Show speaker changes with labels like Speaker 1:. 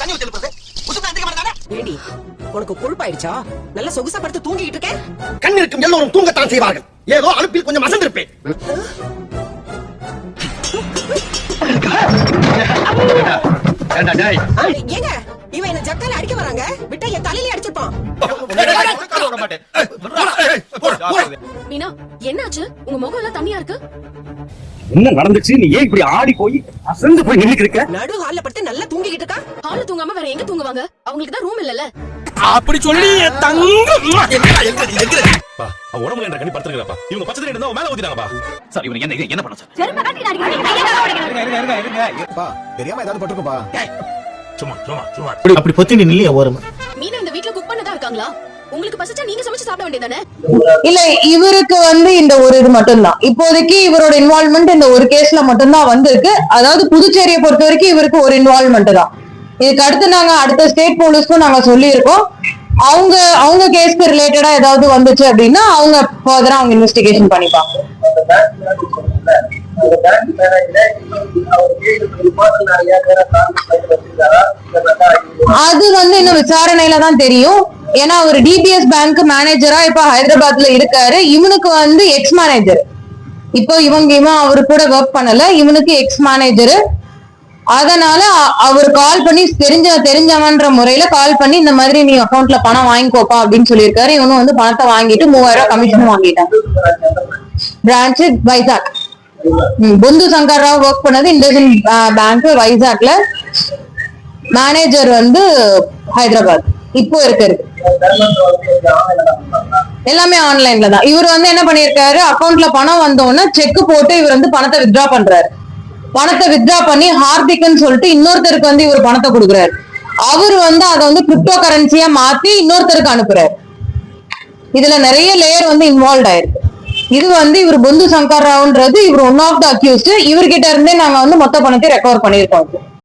Speaker 1: தண்ணி ஊத்தி எழுப்புறது உசுப்பு எந்திரிக்க மாட்டானே
Speaker 2: ஏடி உனக்கு கொழுப்பாயிடுச்சா? நல்லா சொகுசா படுத்து தூங்கிட்டு இருக்கேன்?
Speaker 1: கண் இருக்கும் எல்லோரும் தூங்கத்தான் செய்வார்கள். ஏதோ அனுப்பில் கொஞ்சம் அசந்திருப்பேன்.
Speaker 2: ஏங்க இவன் என்ன ஜக்கால அடிக்க வராங்க. விட்டா என் தலையில அடிச்சிருப்பான்.
Speaker 3: மீனா என்னாச்சு? உங்க முகம் எல்லாம் தண்ணியா இருக்கு?
Speaker 4: என்ன நடந்துச்சு? நீ ஏன் இப்படி ஆடி போய் அசந்து போய் நின்னுட்டு இருக்க?
Speaker 2: நடு ஹால்ல படுத்து நல்லா தூங்கிட்டு இருக்கா?
Speaker 3: ஹால்ல தூங்காம வேற எங்க தூங்குவாங்க? அவங்களுக்கு தான் ரூம் இல்லல்ல.
Speaker 4: அப்படி சொல்லி தங்க
Speaker 5: பா அவ உடம்புல என்ற கண்ணி படுத்துருக்கா இவங்க பச்சை தண்ணி இருந்தா மேல ஊத்திட்டாங்கப்பா. சார் இவன் என்ன என்ன பண்ண சார்
Speaker 6: தெரியாம ஏதாவது பட்டிருக்குப்பா.
Speaker 5: சும்மா சும்மா சும்மா.
Speaker 1: அப்படி பொத்தி நில்லையா ஓரமா?
Speaker 3: மீனா இந்த வீட்ல குக் பண்ணதா இருக்காங்களா? உங்களுக்கு பசிச்சா நீங்க சமைச்சு சாப்பிட வேண்டியதானே
Speaker 7: இல்ல இவருக்கு வந்து இந்த ஒரு இது மட்டும்தான். இப்போதைக்கு இவரோட இன்வால்மெண்ட் இந்த ஒரு கேஸ்ல மட்டும்தான் வந்திருக்கு. அதாவது புதுச்சேரியை பொறுத்த வரைக்கும் இவருக்கு ஒரு இன்வால்மெண்ட் தான். இதுக்கு அடுத்து நாங்க அடுத்த ஸ்டேட் போலீஸ்க்கும் நாங்க சொல்லியிருக்கோம். அவங்க அவங்க கேஸ்க்கு ரிலேட்டடா ஏதாவது வந்துச்சு அப்படின்னா அவங்க ஃபர்தரா அவங்க இன்வெஸ்டிகேஷன் பண்ணிப்பாங்க. அது வந்து இன்னும் விசாரணையில தான் தெரியும். ஏன்னா அவர் டிபிஎஸ் பேங்க் மேனேஜரா இப்ப ஹைதராபாத்ல இருக்காரு. இவனுக்கு வந்து எக்ஸ் மேனேஜர் இப்போ இவங்க இவன் அவரு கூட ஒர்க் பண்ணல. இவனுக்கு எக்ஸ் மேனேஜரு அதனால அவர் கால் பண்ணி தெரிஞ்ச தெரிஞ்சவன்ற முறையில கால் பண்ணி இந்த மாதிரி நீ அக்கௌண்ட்ல பணம் வாங்கிக்கோப்பா அப்படின்னு சொல்லியிருக்காரு. இவனும் வந்து பணத்தை வாங்கிட்டு மூவாயிரம் ரூபாய் கமிஷன் வாங்கிட்டான். பிரான்ச் வைசாக் பொந்து சங்கர் ராவ் ஒர்க் பண்ணது இண்டஸ்இன் பேங்க் வைசாக்ல மேனேஜர் வந்து ஹைதராபாத். இப்போ இருக்கிறது எல்லாமே ஆன்லைன்ல தான். இவர் வந்து என்ன பண்ணிருக்காரு அக்கௌண்ட்ல பணம் வந்தோடனே செக் போட்டு இவர் வந்து பணத்தை வித்ட்ரா பண்றாரு. பணத்தை வித்ட்ரா பண்ணி ஹார்திக்னு சொல்லிட்டு இன்னொருத்தருக்கு வந்து இவர் பணத்தை கொடுக்குறாரு. அவர் வந்து அதை வந்து கிரிப்டோ கரன்சியா மாத்தி இன்னொருத்தருக்கு அனுப்புறாரு. இதுல நிறைய லேயர் வந்து இன்வால்வ் ஆயிருக்கு. இது வந்து இவர் பொந்து சங்கர் ராவ்ன்றது இவர் ஒன் ஆஃப் த அக்யூஸ்ட் இவர்கிட்ட இருந்தே நாங்க வந்து மொத்த பணத்தை ரெக்கவர் பண்ணியிருக்கோம்.